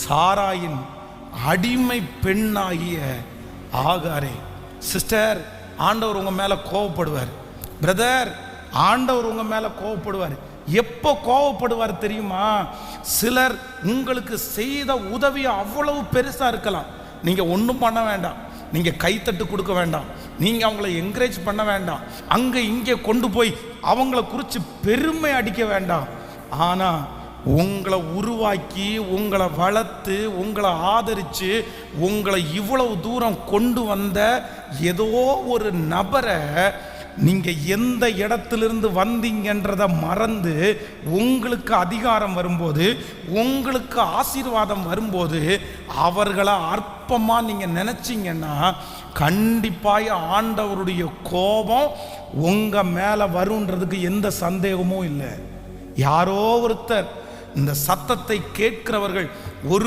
சாராயின் அடிமை பெண்ணாகிய ஆகாரே. சிஸ்டர் ஆண்டவர் உங்க மேல கோவப்படுவார். பிரதர் ஆண்டவர் உங்க மேல கோவப்படுவார். எப்போ கோவப்படுவார் தெரியுமா? சிலர் உங்களுக்கு செய்த உதவி அவ்வளவு பெருசா இருக்கலாம். நீங்க ஒன்றும் பண்ண வேண்டாம். நீங்க கைத்தட்டு கொடுக்க வேண்டாம். நீங்க அவங்கள என்கரேஜ் பண்ண வேண்டாம். அங்க இங்கே கொண்டு போய் அவங்கள குறித்து பெருமை அடிக்க வேண்டாம். ஆனா உங்களை உருவாக்கி உங்களை வளர்த்து உங்களை ஆதரித்து உங்களை இவ்வளவு தூரம் கொண்டு வந்த ஏதோ ஒரு நபரை நீங்கள் எந்த இடத்திலிருந்து வந்தீங்கன்றதை மறந்து உங்களுக்கு அதிகாரம் வரும்போது உங்களுக்கு ஆசீர்வாதம் வரும்போது அவர்களை அற்பமாக நீங்கள் நினச்சிங்கன்னா கண்டிப்பாக ஆண்டவருடைய கோபம் உங்கள் மேலே வருன்றதுக்கு எந்த சந்தேகமும் இல்லை. யாரோ ஒருத்தர் இந்த சத்தத்தை கேட்கிறவர்கள் ஒரு